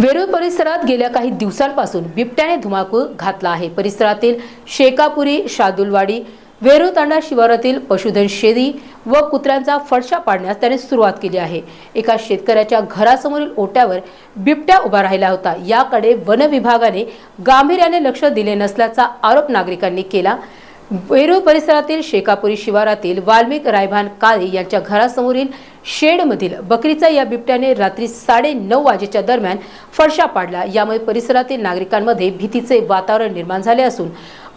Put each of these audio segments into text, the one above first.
वेरूळ परिसरात गेल्या काही दिवसांपासून बिबट्याने धुमाकूळ घातला आहे. परिसरातील शेकापुरी शादुलवाडी वेरूळ तांडा शिवारातील पशुधन शेरी व कुत्र्यांचा फडशा पाडण्यास त्याने सुरुवात केली आहे. एका शेतकऱ्याच्या घरासमोरील ओट्यावर बिबट्या उभा राहिला होता. याकडे वन विभागाने गांभीर्याने लक्ष दिले नसल्याचा आरोप नागरिकांनी केला. वेरूळ परिसरातील शेकापुरी शिवारातील वाल्मिक रायभान काळे यांच्या घरासमोरील शेडमधील बकरीचा या बिबट्याने रात्री साडे नऊ वाजेच्या दरम्यान फडशा पाडला. यामुळे परिसरातील नागरिकांमध्ये भीतीचे वातावरण निर्माण झाले असून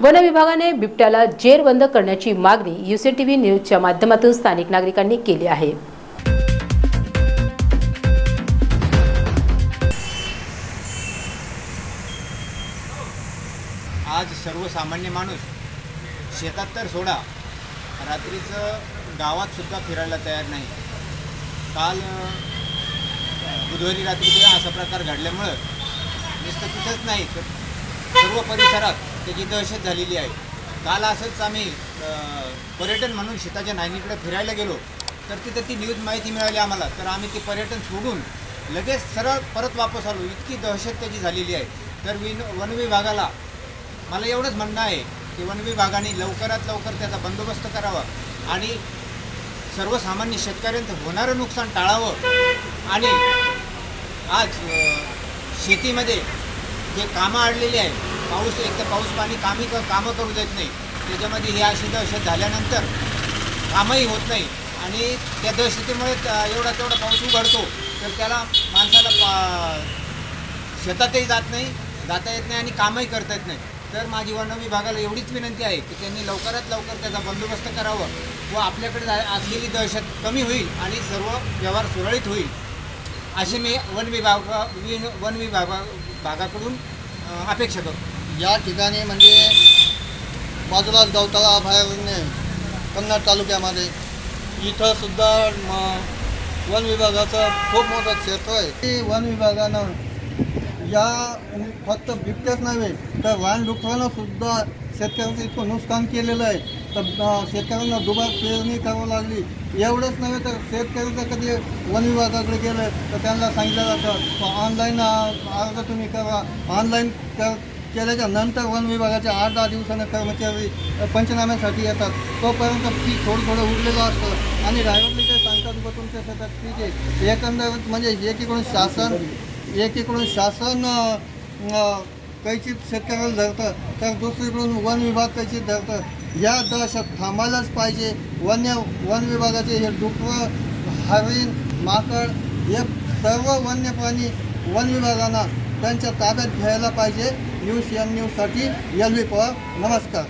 वन विभागाने बिबट्याला जेरबंद करण्याची मागणी युसीटीव्ही न्यूजच्या माध्यमातून स्थानिक नागरिकांनी केली आहे. आज सर्वसामान्य माणूस शेतात तर सोडा. रात्रीचं गावात सुद्धा फिरायला तयार नाही. काल बुधवारी रात्री किंवा असा प्रकार घडल्यामुळं नुसतं तिथंच नाही तर सर्व परिसरात त्याची दहशत झालेली आहे. काल असंच आम्ही पर्यटन म्हणून शेताच्या नायनीकडे फिरायला गेलो तर तिथं ती न्यूज माहिती मिळाली आम्हाला. तर आम्ही ते पर्यटन सोडून लगेच सरळ परत वापस आलो. इतकी दहशत त्याची झालेली आहे. तर विन वन विभागाला मला एवढंच म्हणणं आहे की वन विभागाने लवकरात लवकर त्याचा बंदोबस्त करावा आणि सर्वसामान्य शेतकऱ्यांचं होणारं नुकसान टाळावं. आणि आज शेतीमध्ये जे कामं अडलेली आहे पाऊस एक तर पाऊस पाणी कामी क कामं करू देत नाही. त्याच्यामध्ये ही अशी दहशत झाल्यानंतर कामही होत नाही. आणि त्या दहशतीमुळे एवढा तेवढा पाऊस उघडतो तर त्याला माणसाला शेतातही जात नाही जाता येत नाही आणि कामही करता येत नाही. तर माझी वन विभागाला एवढीच विनंती आहे की त्यांनी लवकरात लवकर त्याचा बंदोबस्त करावा व आपल्याकडे असलेली दहशत कमी होईल आणि सर्व व्यवहार सुरळीत होईल अशी मी वन विभाग विन- वन विभागा भागाकडून अपेक्षा करतो. या ठिकाणी म्हणजे बाजूलाच गवताळा अभयारण्य कन्नड तालुक्यामध्ये इथं सुद्धा वन विभागाचं खूप मोठं क्षेत्र आहे. ते वन विभागानं या फक्त बिबट्याच नव्हे तर वाहनडुकरानं सुद्धा शेतकऱ्यांचं इतकं नुकसान केलेलं आहे. तर शेतकऱ्यांना दुबार पेरणी करावं लागली. एवढंच नव्हे तर शेतकऱ्याचं कधी वन विभागाकडे गेलं तर त्यांना सांगितलं जातं ऑनलाईन अर्ज तुम्ही करा. ऑनलाईन कर केल्याच्यानंतर वन विभागाच्या आठ दहा दिवसानं कर्मचारी पंचनाम्यासाठी येतात. तोपर्यंत पीक थोडं थोडं उरलेलं असतं. आणि ड्रायव्हरने ते सांगतात बघ तुमच्या शेतात पीक आहे. एकंदरीत म्हणजे एकीकडून शासन एकीकडून शासन अ, कैचित शेतकऱ्याला धरतं तर दुसरीकडून वन विभाग कैचित धरतं. या दहशत थांबायलाच पाहिजे. वन्य वन विभागाचे हे डुकरं हरिण माकड हे सर्व वन्य प्राणी वन विभागांना त्यांच्या ताब्यात घ्यायला पाहिजे. न्यूज एन न्यूजसाठी एल व्ही पवार नमस्कार.